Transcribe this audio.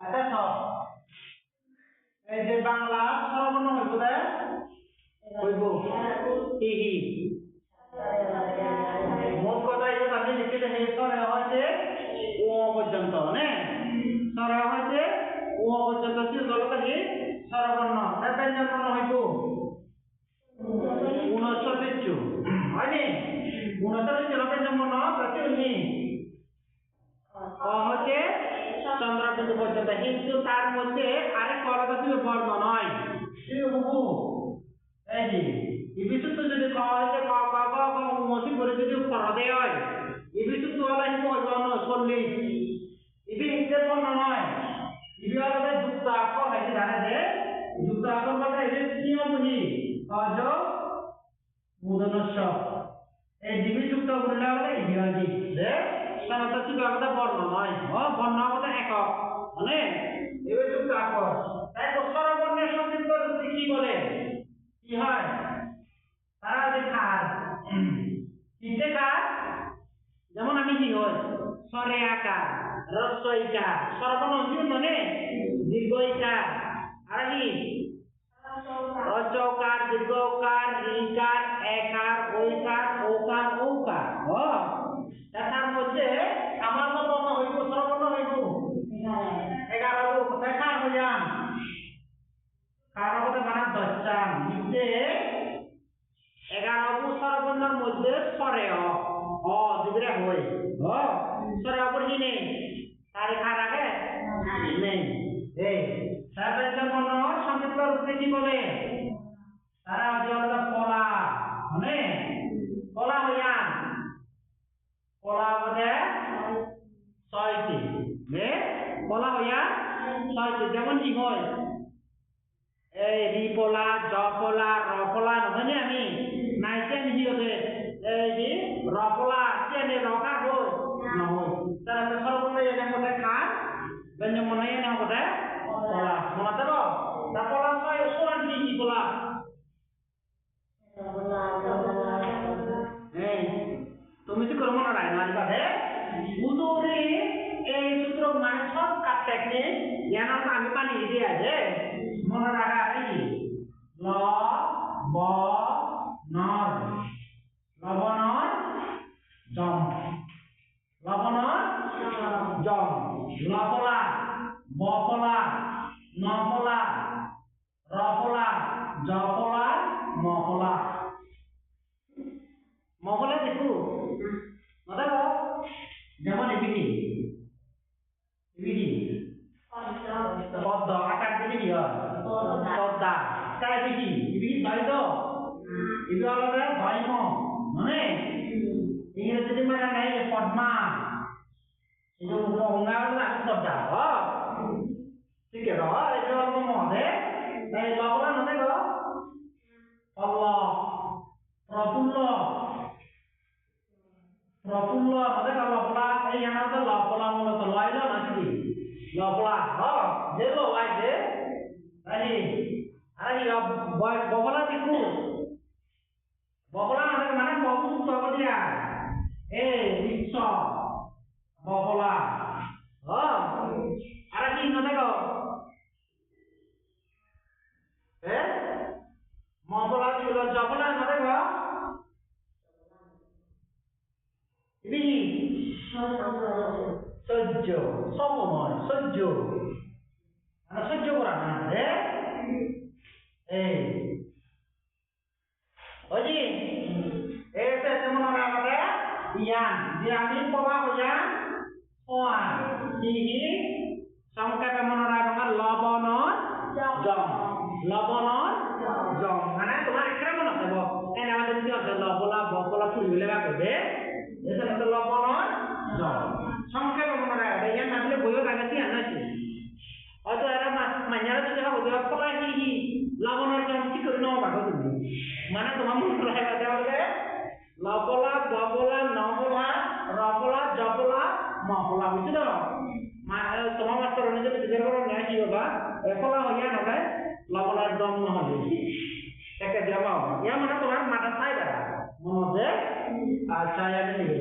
আচ্ছা শোন। এই যে বাংলা স্বরবর্ণ হইব দে হইব। হি হি মোট কথা এই আপনি লিখে দেখে সরে হয়েছে ও পর্যন্ত নে? সরে হয়েছে ও পর্যন্ত ছিল গলত কি পর্যন্ত কিন্তু তার মধ্যে আরেক আলাদা ছিল বর্ণ নয় এই যে ইবিসুদ্ধ যদি ক ক ক ক করে যদি হয় ইংরেজ বর্ণ নয় যুক্ত আক্ষর হয়েছে যে যুক্ত আক্ষর বলতে এই যে নিয়মহি অজ মুদনস্য। এই ডিবি যুক্ত করলে হলে ইবি যে সাধারণত ছিল আলাদা বর্ণ নয় ও, বর্ণ আলাদা একক। মানে এবার যুক্ত আক্ষর তাই কি বলে? কি হয়? তারা যে কিসে যেমন আমি কি হয় স্বরে আকার রস্বইকার স্বরবর্ণ অঞ্চল মানে দীর্ঘইকার আর কি? রচকার, দীর্ঘকার, ঋকার, একার ঐকার ওকার ও তার মধ্যে আমার তো বর্ণ হইব স্বরবর্ণ হইব এগারো দেখা হইয়ান কারও কথা মানে দশটান নিচে এগারো মধ্যে স্বরে অ অ দুগুরে হই নেই? তার খার আগে নেই। এই তার ব্যঞ্জন বর্ণ সংযুক্ত রূপে কি বলে? তারা হচ্ছে হলো কলা। মানে কলা হইয়ান কলা বোধে ছয়টি। কলা হইয়া ছয়টি। যেমন কি হয় এই রিপলা জপলা রপলা নহয় আমি নাইতে নিহি হতে এই যে রপলা চেনে রকা হই নহয় তারা তো সর্বন্ন এনে মতে খান ব্যঞ্জন মনে কলা মনাতে র তা সোয়ান কি কি এই তুমি তো করো মনে রায় না বাদে উদরে এই সূত্র মানে সব টেকনিক তো আমি পানি দিয়ে আছে মনে রাখা এই ল ব নর লবণর জম লবণর জম লপলা DVD Foto, akan DVD ya. Foto. kaya DVD, DVD baik tuh. Itu alasan baik mau, mana? Ini kita jadi mana naik format. Itu mau ngarang aku foto, oh. নতে গো বাবলা এই আনাতে লাপলা মূলত লাইল নাকি লাপলা ha যে লো যে তাই আরে বাবলা দেখু বাবলা নতে মানে বহু সুস্থ এ বিশ্ব বাবলা ha আরে কি নতে গো eh মহলা ছিল জবলা নতে গো ini সহ্য সময় সহ্য আমরা সহ্য করা না রে এই ওজি এসে যেমন আমরা আমাদের ইয়ান যে আমি পবা হইয়া সোয়ান হিহি সংক্ষেপে মনে রাখবা লবণ জম লবণ জম মানে তোমার এখানে মনে থাকব এনে আমাদের কি আছে লবলা বকলা ফুল গেলে বা এসে মতো লবণ জম সংক্ষেপে মনে রাখবে ইয়ান না বলে বইও কাগজই আনাছি হয়তো এরা মাঝারে যদি হবে। তো ফলা হি লবণের জম কি করে নেওয়া বাঘ তুমি। মানে তোমার মনে রাখবে তাহলে লবলা ববলা নবলা রবলা জবলা মহলা বুঝছ তো তোমার মাস্টার অনুযায়ী নিজের বড় ন্যায় কি বাবা এফলা হইয়া নবে লবণের দম নহলে। একে দেওয়া ইয়া মানে তোমার মাথা চাই বেড়া মনে হচ্ছে আর চাই আমি নিয়ে